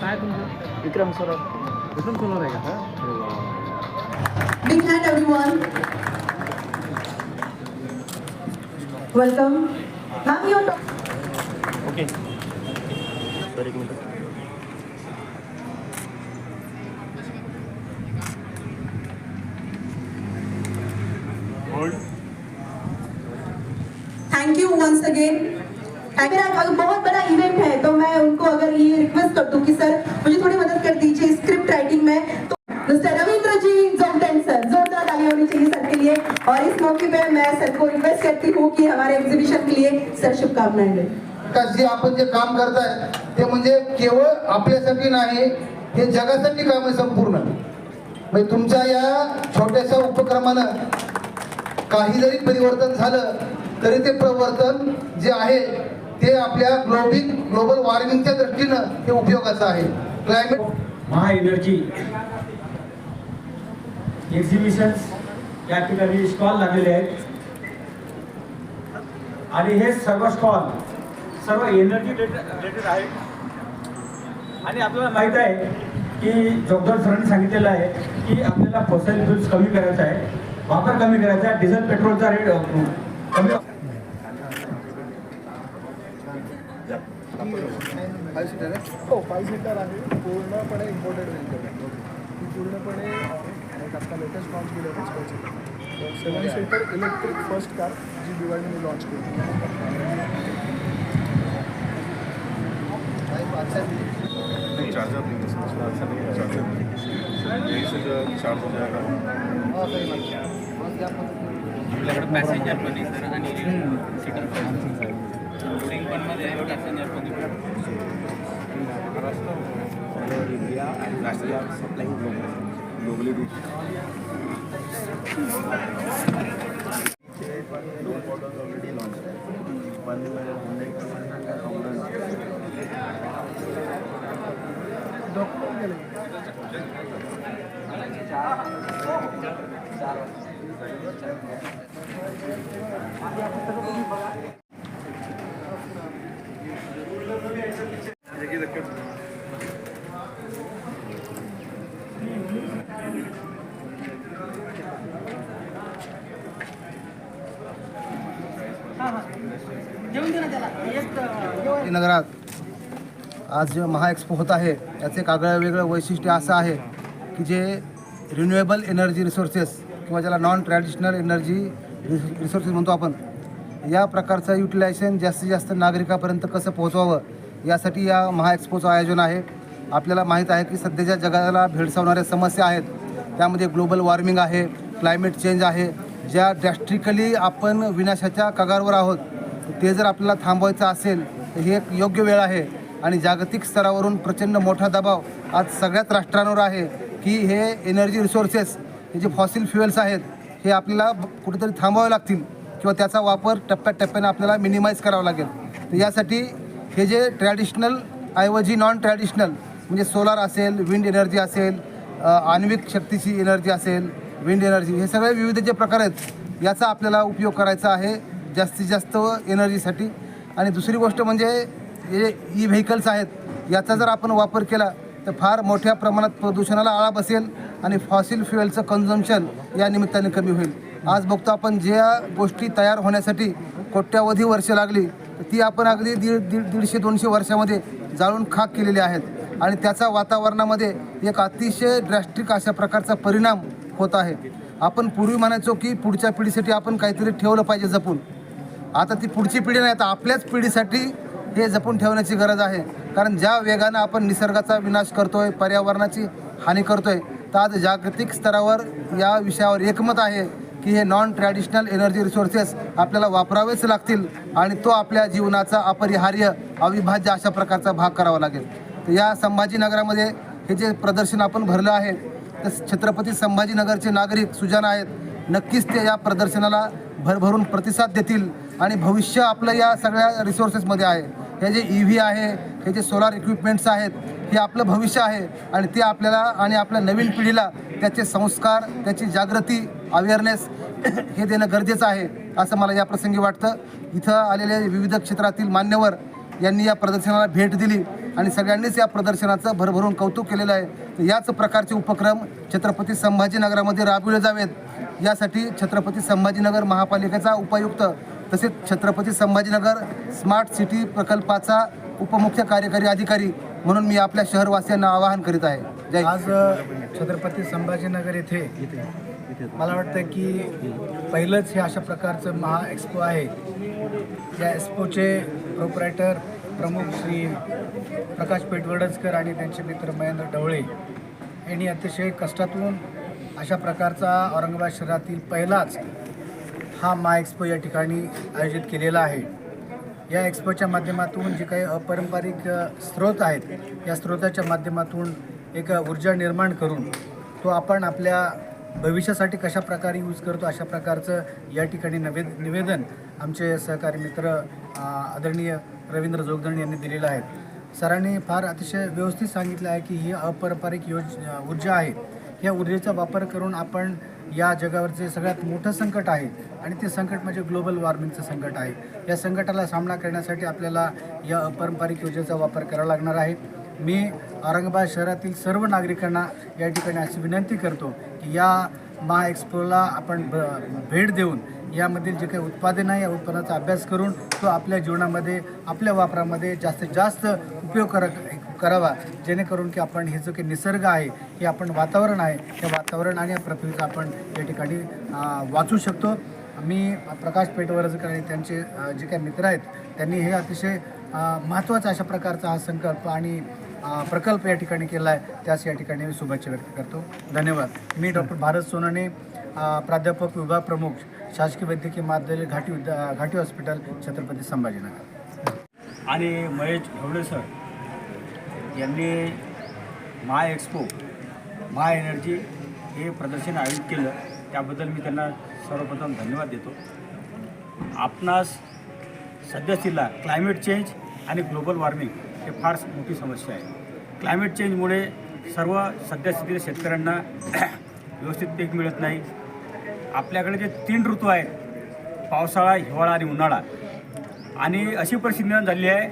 काय तुमचं विक्रम सर विक्रम सोलर आहे का. Big hand, everyone. Welcome. Ma'am, your sir एक minute. Thank you once again अगर बहुत बड़ा इवेंट है तो मैं उनको अगर ये रिक्वेस्ट कर दूँ कि सर मुझे थोड़ी मदद कर दीजिए स्क्रिप्ट राइटिंग में। तो मिस्टर रविंद्र जी जोगदन सर जोरदार ताली होनी चाहिए सर के लिए। और इस मौके पे मैं सर को रिक्वेस्ट करती हूँ कि हमारे एग्जीबिशन के लिए सर शुभकामनाएँ दें। का जे आपण जे काम करताय ते म्हणजे केवळ आपल्यासाठी नाही हे जगासाठी काम आहे संपूर्ण. म्हणजे तुमच्या या छोट्याशा उपक्रमानं काही जरी परिवर्तन झालं तरी ते प्रवर्तन जे आहे ते आपल्या ग्लोबिंग ग्लोबल वॉर्मिंगच्या दृष्टीनं हे उपयोगाचं आहे. क्लायमेट महा एनर्जी एक्झिबिशन्स या ठिकाणी स्टॉल लागलेले आहेत. आणि हे सर्व स्टॉल सर्व एनर्जी रिलेटेड आहे. आणि आपल्याला माहीत आहे की जोगदार सरांनी सांगितलेलं आहे की आपल्याला फॉसिल फ्युल्स कमी करायचं आहे. वापर कमी करायचा आहे. डिझेल पेट्रोलचा रेट कमी हो फाईव्ह सीटर आहे. पूर्णपणे इम्पोर्टेड व्हेकल ती पूर्णपणे एक आता लेटेस्ट लॉन्च केली आहे एक्सपोची seven seater electric first car जी दिवाळीने लॉन्च केली. नहीं चार्जर नहीं है ऐसा नहीं है चार्जर नहीं यहीं से जो चार्ज हो जाएगा आपल्याकडे पॅसेंजर पण आहे सर आणि सीटर पण लोडिंग पण मध्ये आहे पॅसेंजर पण आहे. ग्लोबली रूट दोन ऑलरेडी लॉन्च आहे पण नगरात. आज महाएक्सपो होत आहे याचं एक आगळं वेगळं वैशिष्ट्य असं आहे की जे रिन्युएबल एनर्जी रिसोर्सेस किंवा ज्याला नॉन ट्रॅडिशनल एनर्जी रिसोर्सेस म्हणतो आपण या प्रकारचं युटिलायझेशन जास्तीत जास्त नागरिकापर्यंत कसं पोहोचवावं यासाठी या महाएक्सपोचं आयोजन आहे. आपल्याला माहीत आहे की सध्याच्या जगाला भेडसावणाऱ्या समस्या आहेत. त्यामध्ये ग्लोबल वॉर्मिंग आहे क्लायमेट चेंज आहे. ज्या डॅस्ट्रिकली आपण विनाशाच्या कगारवर आहोत ते जर आपल्याला थांबवायचं असेल तर ही एक योग्य वेळ आहे. आणि जागतिक स्तरावरून प्रचंड मोठा दबाव आज सगळ्याच राष्ट्रांवर आहे की हे एनर्जी रिसोर्सेस हे जे फॉसिल फ्युएल्स आहेत हे आपल्याला ब- कुठेतरी थांबावे लागतील किंवा त्याचा वापर टप्प्याटप्प्याने आपल्याला मिनिमाइज करावा लागेल. तर यासाठी हे जे ट्रॅडिशनल ऐवजी नॉन ट्रॅडिशनल म्हणजे सोलार असेल विंड एनर्जी असेल आण्विक शक्तीची एनर्जी असेल विंड एनर्जी हे सगळे विविध जे प्रकार आहेत याचा आपल्याला उपयोग करायचा आहे जास्तीत जास्त एनर्जीसाठी आणि दुसरी गोष्ट म्हणजे हे ई व्हेकल्स आहेत याचा जर आपण वापर केला तर फार मोठ्या प्रमाणात प्रदूषणाला आळा बसेल आणि फॉसिल फ्युएलचं कन्झम्पशन या निमित्ताने कमी होईल. आज बघतो आपण ज्या गोष्टी तयार होण्यासाठी कोट्यावधी वर्ष लागली ती आपण अगदी दीड दीड दीडशे दोनशे वर्षामध्ये जाळून खाक केलेली आहेत. आणि त्याचा वातावरणामध्ये एक अतिशय ड्रॅस्टिक अशा प्रकारचा परिणाम होत आहे. आपण पूर्वी म्हणायचो की पुढच्या पिढीसाठी आपण काहीतरी ठेवलं पाहिजे जपून. आता ती पुढची पिढी नाही तर आपल्याच पिढीसाठी हे जपून ठेवण्याची गरज आहे. कारण ज्या वेगानं आपण निसर्गाचा विनाश करतोय पर्यावरणाची हानी करतोय तर आज जागतिक स्तरावर या विषयावर एकमत आहे की हे नॉन ट्रॅडिशनल एनर्जी रिसोर्सेस आपल्याला वापरावेच लागतील आणि तो आपल्या जीवनाचा अपरिहार्य अविभाज्य अशा प्रकारचा भाग करावा लागेल. तर या संभाजीनगरामध्ये हे जे प्रदर्शन आपण भरलं आहे तर छत्रपती संभाजीनगरचे नागरिक सुजाण आहेत. नक्कीच ते या प्रदर्शनाला भरभरून प्रतिसाद देतील आणि भविष्य आपलं या सगळ्या रिसोर्सेसमध्ये आहे. हे जे ई व्ही आहे हे जे सोलार इक्विपमेंट्स आहेत हे आपलं भविष्य आहे आणि ते आपल्याला आणि आपल्या नवीन पिढीला त्याचे संस्कार त्याची जागृती अवेअरनेस हे देणं गरजेचं आहे असं मला या प्रसंगी वाटतं. इथं आलेले विविध क्षेत्रातील मान्यवर यांनी या प्रदर्शनाला भेट दिली आणि सगळ्यांनीच या प्रदर्शनाचं भरभरून कौतुक केलेलं आहे. तर याच प्रकारचे उपक्रम छत्रपती संभाजीनगरामध्ये राबविले जावेत. यासाठी छत्रपती संभाजीनगर महापालिकेचा उपायुक्त तसेच छत्रपती संभाजीनगर स्मार्ट सिटी प्रकल्पाचा उपमुख्य कार्यकारी अधिकारी म्हणून मी आपल्या शहरवासियांना आवाहन करीत आहे. जय आज छत्रपती संभाजीनगर येथे मला वाटतं की पहिलंच हे अशा प्रकारचं महा एक्स्पो आहे. या एक्स्पोचे प्रोपरायटर प्रमुख श्री प्रकाश पेटवडजकर आणि त्यांचे मित्र महेंद्र ढवळे यांनी अतिशय कष्टातून अशा प्रकारचा औरंगाबाद शहरातील पहिलाच हा मा एक्स्पो या ठिकाणी आयोजित केलेला आहे. या एक्सपोच्या माध्यमातून जे काही अपारंपरिक स्रोत आहेत या स्रोताच्या माध्यमातून एक ऊर्जा निर्माण करून तो आपण आपल्या भविष्यासाठी कशा प्रकारे यूज करतो अशा प्रकारचं या ठिकाणी नवेद निवेदन आमचे सहकारी मित्र आदरणीय रवींद्र जोगदंड यांनी दिलेलं आहे. सरांनी फार अतिशय व्यवस्थित सांगितलं आहे की ही अपारंपरिक योज ऊर्जा आहे. या ऊर्जेचा वापर करून आपण या जगावरचे सगळ्यात मोठं संकट आहे आणि ते संकट म्हणजे ग्लोबल वॉर्मिंगचं संकट आहे. या संकटाला सामना करण्यासाठी आपल्याला या अपारंपरिक योजनेचा वापर करावा लागणार आहे. मी औरंगाबाद शहरातील सर्व नागरिकांना या ठिकाणी अशी विनंती करतो की या महा एक्सपोला आपण भेट देऊन यामधील जे काही उत्पादन आहे या उत्पादनाचा अभ्यास करून तो आपल्या जीवनामध्ये आपल्या वापरामध्ये जास्तीत जास्त उपयोग कर करावा जेणेकरून की आपण हे जो काही निसर्ग आहे हे आपण वातावरण आहे हे वातावरण आणि या पृथ्वीचं आपण या ठिकाणी वाचू शकतो. मी प्रकाश पेटवरजकर आणि त्यांचे जे काही मित्र आहेत त्यांनी हे अतिशय महत्त्वाचा अशा प्रकारचा हा संकल्प आणि प्रकल्प या ठिकाणी केला आहे त्यास या ठिकाणी मी शुभेच्छा व्यक्त करतो. धन्यवाद. मी डॉक्टर भारत सोनाने प्राध्यापक विभाग प्रमुख शासकीय वैद्यकीय महाविद्यालय घाटी घाटी हॉस्पिटल छत्रपती संभाजीनगर. आणि महेश ढवळे सर यांनी महा एक्सपो माय एनर्जी हे प्रदर्शन आयोजित केलं. त्याबद्दल मी त्यांना सर्वप्रथम धन्यवाद देतो. आपणास सध्यास्थितीला क्लायमेट चेंज आणि ग्लोबल वॉर्मिंग हे फार मोठी समस्या आहे. क्लायमेट चेंजमुळे सर्व सध्यास्थितीला शेतकऱ्यांना व्यवस्थित पीक मिळत नाही. आपल्याकडे जे तीन ऋतू आहेत पावसाळा हिवाळा आणि उन्हाळा. आणि अशी परिस्थिती निर्माण झाली आहे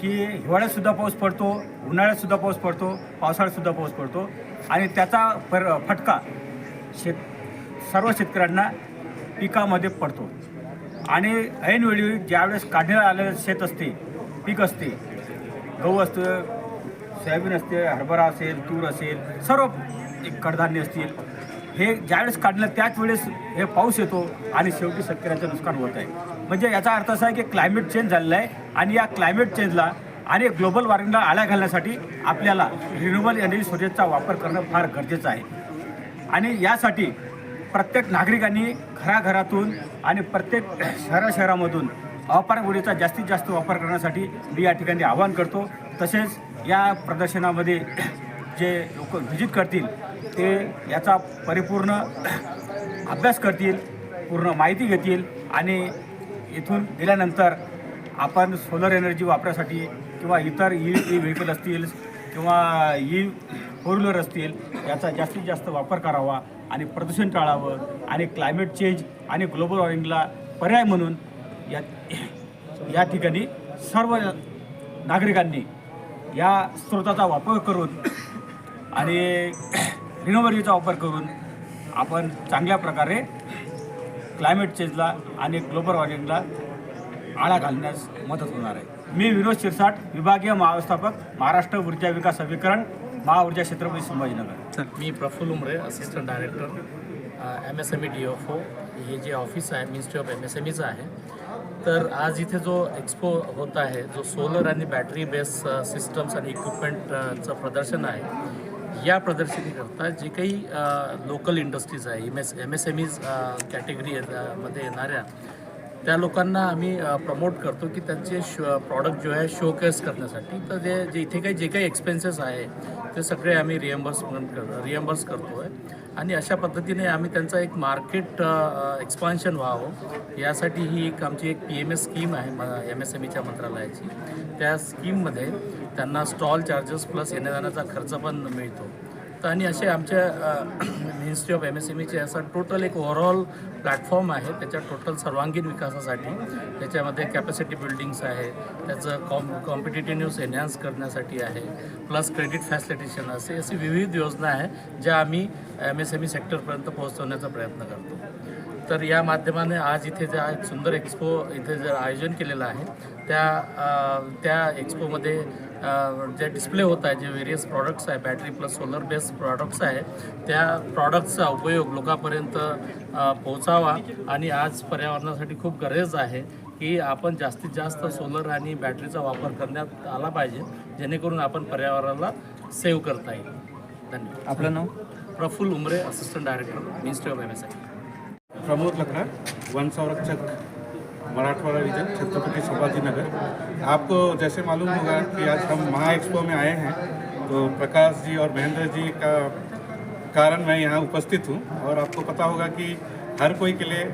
की हिवाळ्यातसुद्धा पाऊस पडतो उन्हाळ्यातसुद्धा पाऊस पडतो पावसाळ्यातसुद्धा पाऊस पडतो. आणि त्याचा पर फटका शेत सर्व शेतकऱ्यांना पिकामध्ये पडतो. आणि ऐनवेळी ज्यावेळेस काढण्यात आलेलं शेत असते पीक असते गहू असतं सोयाबीन असते हरभरा असेल तूर असेल सर्व एक कडधान्य असतील हे ज्यावेळेस काढलं त्याच वेळेस हे पाऊस येतो आणि शेवटी शेतकऱ्यांचं नुकसान होत आहे. म्हणजे याचा अर्थ असा आहे की क्लायमेट चेंज झालेला आहे आणि या क्लायमेट चेंजला आणि ग्लोबल वॉर्मिंगला आळा घालण्यासाठी आपल्याला रिन्युएबल एनर्जी सोर्सेसचा वापर करणं फार गरजेचं आहे. आणि यासाठी प्रत्येक नागरिकांनी घराघरातून आणि प्रत्येक शहरा शहरामधून अपारक ऊर्जेचा जास्तीत जास्त वापर करण्यासाठी मी या ठिकाणी आवाहन करतो. तसेच या प्रदर्शनामध्ये जे लोक व्हिजिट करतील ते याचा परिपूर्ण अभ्यास करतील पूर्ण माहिती घेतील आणि इथून गेल्यानंतर आपण सोलर एनर्जी वापरासाठी किंवा इतर ई ई व्हेकल असतील किंवा ई फोर व्हीलर असतील याचा जास्तीत जास्त वापर करावा आणि प्रदूषण टाळावं आणि क्लायमेट चेंज आणि ग्लोबल वॉर्मिंगला पर्याय म्हणून या या ठिकाणी सर्व नागरिकांनी या स्रोताचा वापर करून आणि रिनोव्हरीचा वापर करून आपण चांगल्या प्रकारे क्लायमेट चेंजला आणि ग्लोबल वॉर्मिंगला आळा घालण्यास मदत होणार आहे. मी विनोद शिरसाट विभागीय महाव्यवस्थापक महाराष्ट्र ऊर्जा विकास अभिकरण महाऊर्जा छत्रपती संभाजीनगर. मी Praful Umre assistant director M S M E D F O हे जे ऑफिस आहे ministry of M S M ईचं आहे. तर आज इथे जो एक्सपो होत आहे जो सोलर आणि बॅटरी बेस सिस्टम्स आणि इक्विपमेंटचं प्रदर्शन आहे या प्रदर्शनीकरता जे काही लोकल इंडस्ट्रीज आहे M S M S M Es category मध्ये येणाऱ्या त्या लोकांना आम्ही प्रमोट करतो की त्यांचे शो प्रॉडक्ट जो आहे शोकेस करण्यासाठी. तर जे जे इथे काही जे काही एक्सपेन्सेस आहे ते सगळे आम्ही रिएम्बर्समेंट कर रिएम्बर्स करतो आहे आणि अशा पद्धतीने आम्ही त्यांचा एक मार्केट एक्सपान्शन व्हावं. यासाठी ही एक आमची एक पी एम एस स्कीम आहे एम एस एम ईच्या मंत्रालयाची. त्या स्कीममध्ये त्यांना स्टॉल चार्जेस प्लस येण्याजाण्याचा खर्च पण मिळतो. आणि असे आमच्या ministry of M S M ईचे असं टोटल एक ओव्हरऑल प्लॅटफॉर्म आहे. त्याच्या टोटल सर्वांगीण विकासासाठी त्याच्यामध्ये कॅपॅसिटी बिल्डिंग्स आहे त्याचं कॉम कॉम्पिटेटिव्हनेस एन्हान्स करण्यासाठी आहे प्लस क्रेडिट फॅसिलिटेशन असे अशी विविध योजना आहे ज्या आम्ही एम एस एम ई सेक्टरपर्यंत पोहोचवण्याचा प्रयत्न करतो. तर या माध्यमाने आज इथे ज्या एक सुंदर एक्सपो इथे जे आयोजन केलेलं आहे त्या त्या एक्सपोमध्ये जे डिस्प्ले होत आहे जे व्हेरियस प्रॉडक्ट्स आहे battery plus solar based products आहे त्या प्रॉडक्ट्सचा उपयोग लोकांपर्यंत पोहोचावा आणि आज पर्यावरणासाठी खूप गरज आहे की आपण जास्तीत जास्त सोलर आणि बॅटरीचा वापर करण्यात आला पाहिजे जेणेकरून आपण पर्यावरणाला सेव्ह करता येईल. धन्यवाद. आपलं नाव? Praful Umre assistant director ministry of M S Pramod Lakhra one संरक्षक मराठवाड़ा रीजन छत्रपति संभाजी नगर। आपको जैसे मालूम होगा कि आज हम महा एक्सपो में आए हैं तो प्रकाश जी और महेंद्र जी का कारण मैं यहाँ उपस्थित हूँ और आपको पता होगा कि हर कोई के लिए,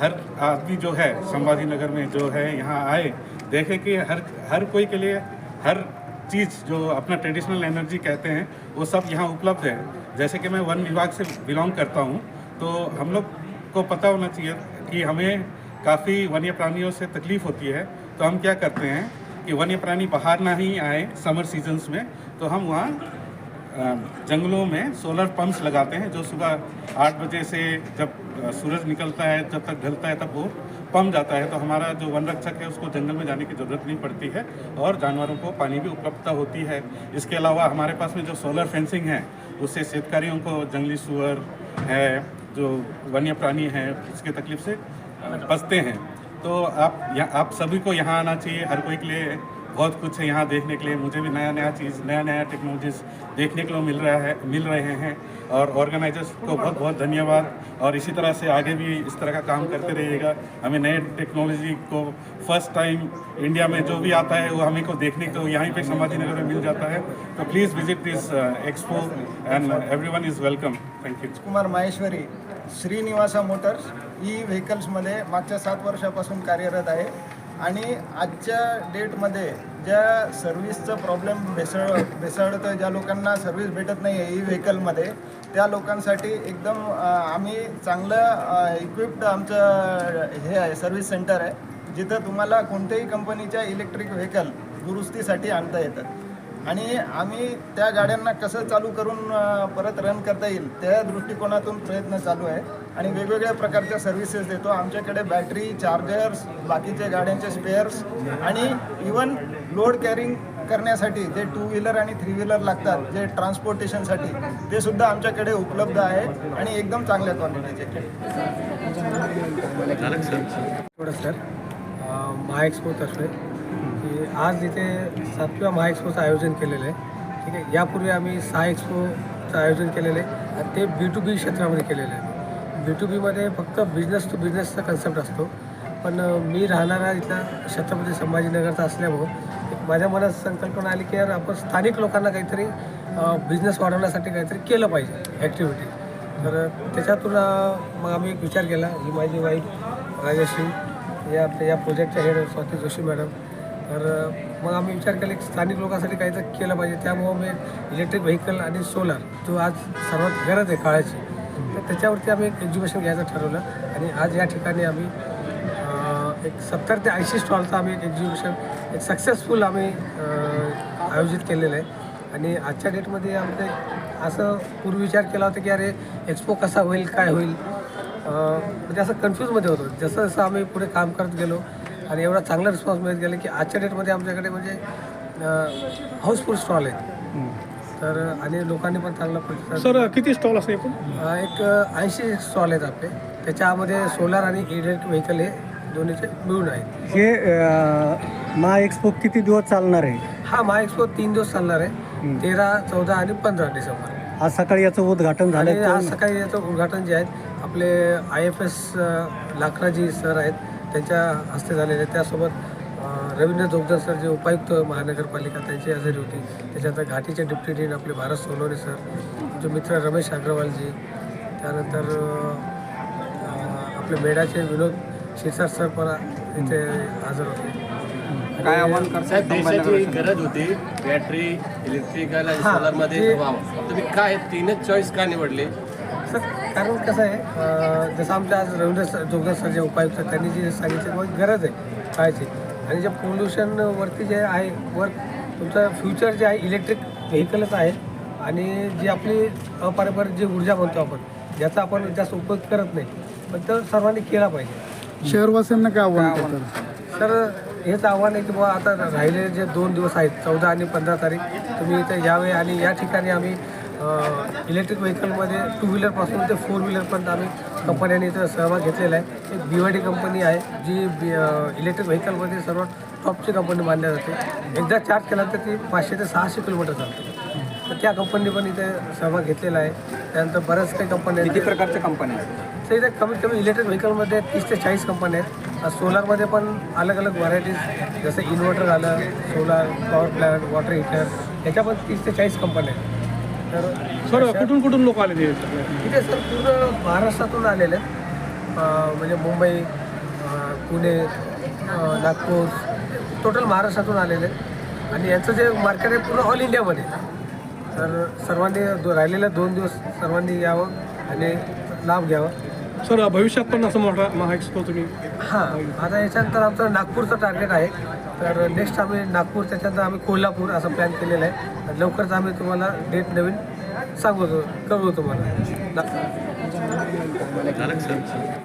हर आदमी जो है, संभाजी नगर में जो है यहाँ आए, देखें कि हर हर कोई के लिए हर चीज़ जो अपना ट्रेडिशनल एनर्जी कहते हैं, वो सब यहाँ उपलब्ध है। जैसे कि मैं वन विभाग से बिलोंग करता हूँ तो हम लोग को पता होना चाहिए कि हमें काफ़ी वन्य प्राणियों से तकलीफ़ होती है। तो हम क्या करते हैं कि वन्य प्राणी बाहर ना ही आए समर सीजन्स में तो हम वहाँ जंगलों में सोलर पंप्स लगाते हैं, जो सुबह आठ बजे से जब सूरज निकलता है, जब तक ढलता है, तब वो पम्प जाता है। तो हमारा जो वन रक्षक है, उसको जंगल में जाने की ज़रूरत नहीं पड़ती है और जानवरों को पानी भी उपलब्धता होती है। इसके अलावा हमारे पास में जो सोलर फेंसिंग है, उससे शेतकारियों को जंगली सुअर है जो वन्य प्राणी हैं इसके तकलीफ़ से बचते हैं। तो आप यहाँ, आप सभी को यहाँ आना चाहिए हर कोई के लिए। बहुत कुछ है यहाँ देखने के लिए। मुझे भी नया नया चीज़ नया नया टेक्नोलॉजीज़ देखने के लिए मिल रहा है, मिल रहे हैं। और ऑर्गेनाइजर्स को बहुत बहुत धन्यवाद। और इसी तरह से आगे भी इस तरह का काम करते रहिएगा। हमें नए टेक्नोलॉजी को फ़र्स्ट टाइम इंडिया में जो भी आता है, वो हमें को देखने को यहीं पे संभाजी नगर में मिल जाता है। तो please visit this expo and every is welcome thank you Kumar Maheshwari Shrinivasa motors E व्हेकल्समध्ये मागच्या सात वर्षापासून कार्यरत आहे. आणि आजच्या डेटमध्ये ज्या सर्व्हिसचं प्रॉब्लेम भेसळ भेसळतं ज्या लोकांना सर्व्हिस भेटत नाही आहे ई व्हेकलमध्ये त्या लोकांसाठी एकदम आम्ही चांगलं इक्विप्ड आमचं हे आहे सर्व्हिस सेंटर आहे जिथं तुम्हाला कोणत्याही कंपनीच्या इलेक्ट्रिक व्हेकल दुरुस्तीसाठी आणता येतात. आणि आम्ही त्या गाड्यांना कसं चालू करून परत रन करता येईल त्या दृष्टिकोनातून प्रयत्न चालू आहे. आणि वेगवेगळ्या प्रकारच्या सर्व्हिसेस देतो. आमच्याकडे बॅटरी चार्जर्स बाकीचे गाड्यांचे स्पेअर्स आणि इवन लोड कॅरिंग करण्यासाठी जे टू व्हीलर आणि थ्री व्हीलर लागतात जे ट्रान्सपोर्टेशनसाठी ते सुद्धा आमच्याकडे उपलब्ध आहे आणि एकदम चांगल्या क्वालिटीचे थोडं सर महाएक्सपोतर्फे की आज इथे सातव्या महाएक्सपोचं आयोजन केलेलं आहे ठीक आहे यापूर्वी आम्ही सहा एक्सपोचं आयोजन केलेलं आहे आणि ते बी टू बी क्षेत्रामध्ये केलेलं आहे. बी टू बीमध्ये फक्त बिझनेस टू बिझनेसचा कन्सेप्ट असतो पण मी राहणारा इथला छत्रपती संभाजीनगरचा असल्यामुळं माझ्या मनात संकल्पना आली की यार आपण स्थानिक लोकांना काहीतरी बिझनेस वाढवण्यासाठी काहीतरी केलं पाहिजे ॲक्टिव्हिटी तर त्याच्यातून मग आम्ही एक विचार केला ही माझी वाईफ राजश्री या आपल्या या प्रोजेक्टच्या हेड स्वाती जोशी मॅडम तर मग आम्ही विचार केला की स्थानिक लोकांसाठी काहीतरी केलं पाहिजे. त्यामुळं मी इलेक्ट्रिक व्हेकल आणि सोलार जो आज सर्वात गरज आहे काळाची तर त्याच्यावरती आम्ही एक एक्झिबिशन घ्यायचं ठरवलं. आणि आज या ठिकाणी आम्ही एक सत्तर ते ऐंशी स्टॉलचं आम्ही एक एक्झिबिशन एक सक्सेसफुल आम्ही आयोजित केलेलं आहे. आणि आजच्या डेटमध्ये आमचे असं पूर्वी विचार केला होता की अरे एक्सपो कसा होईल? काय होईल? म्हणजे असं कन्फ्यूजमध्ये होतो. जसं जसं आम्ही पुढे काम करत गेलो आणि एवढा चांगला रिस्पॉन्स मिळत गेला की आजच्या डेटमध्ये आमच्याकडे म्हणजे हाऊसफुल स्टॉल आहेत. तर आणि लोकांनी पण चांगला प्रतिसाद सर किती स्टॉल असेल एकूण? अ, एक ऐंशी स्टॉल आहेत आपले. त्याच्यामध्ये सोलार आणि इलेक्ट्रिक व्हेकल हे दोन्हीचे मिळून आहेत. हे महा एक्सपो किती दिवस चालणार आहे? हा महा एक्सपो तीन दिवस चालणार आहे. तेरा चौदा आणि पंधरा डिसेंबर. आज सकाळी याचं उद्घाटन झालं आज सकाळी याचं उद्घाटन जे आहेत आपले आय एफ एस लाखराजी सर आहेत. त्यांच्या हस्ते झालेले. आहे. त्यासोबत रवींद्र जोगदर सर जे उपायुक्त महानगरपालिका त्यांची हजेरी होती. त्याच्यानंतर घाटीचे डिप्टी डीन आपले भारत सोनवणे सर आमचे मित्र रमेश अग्रवालजी त्यानंतर आपले मेडाचे विनोद शिरसाट सर पण इथे हजर होते. काय आव्हान साहेब देशाची गरज होती बॅटरी इलेक्ट्रिकल आणि हां, सोलरमध्ये तुम्ही काय तीनच चॉईस का निवडले? सर कारण कसं आहे जसं आमच्या आज रवींद्र जोगदर सर जे उपायुक्त आहेत, त्यांनी जे सांगितलं मग गरज आहे कायची आणि जे पोल्युशनवरती जे आहे वर तुमचं फ्युचर जे आहे इलेक्ट्रिक व्हेकलच आहे आणि जी आपली अपारंपरिक जी ऊर्जा म्हणतो आपण ज्याचा आपण जास्त उपयोग करत नाही. पण तो सर्वांनी केला पाहिजे. शहरवासियांना काय आव्हान सर हेच आव्हान आहे की बाबा आता राहिलेले जे दोन दिवस आहेत चौदा आणि पंधरा तारीख तुम्ही इथे यावे आणि या ठिकाणी आम्ही इलेक्ट्रिक व्हेकलमध्ये टू व्हीलरपासून ते फोर व्हीलरपर्यंत आम्ही कंपन्यांनी इथं सहभाग घेतलेला आहे. एक बी वाय डी कंपनी आहे जी बी इलेक्ट्रिक व्हेकलमध्ये सर्वात टॉपची कंपनी मानल्या जाते. एकदा चार्ज केला तर ती पाचशे ते सहाशे किलोमीटर चालते. तर त्या कंपनी पण इथे सहभाग घेतलेला आहे. त्यानंतर बऱ्याच काही कंपन्या किती प्रकारच्या कंपन्या आहेत? तर इथे कमीत कमी इलेक्ट्रिक व्हेकलमध्ये तीस ते चाळीस कंपन्या आहेत. सोलारमध्ये पण अलग अलग व्हरायटीज जसं इन्व्हर्टर झालं solar power plant water heater याच्या पण तीस ते चाळीस कंपन्या आहेत. तर सर कुठून कुठून लोक आले ते? सर पूर्ण महाराष्ट्रातून आलेले आहेत. अं, म्हणजे मुंबई अं, पुणे अं, नागपूर टोटल महाराष्ट्रातून आलेले आहेत. आणि यांचं जे मार्केट आहे पूर्ण ऑल इंडियामध्ये. तर सर्वांनी दो राहिलेले दोन दिवस सर्वांनी यावं आणि लाभ घ्यावा. सर भविष्यात पण असं मोठा महा एक्सपो तुम्ही हां आता याच्यानंतर आमचं नागपूरचं टार्गेट आहे. तर नेक्स्ट आम्ही नागपूर त्याच्यानंतर आम्ही कोल्हापूर असं प्लॅन केलेलं आहे. लवकरच आम्ही तुम्हाला डेट नवीन सांगू कळवू तुम्हाला.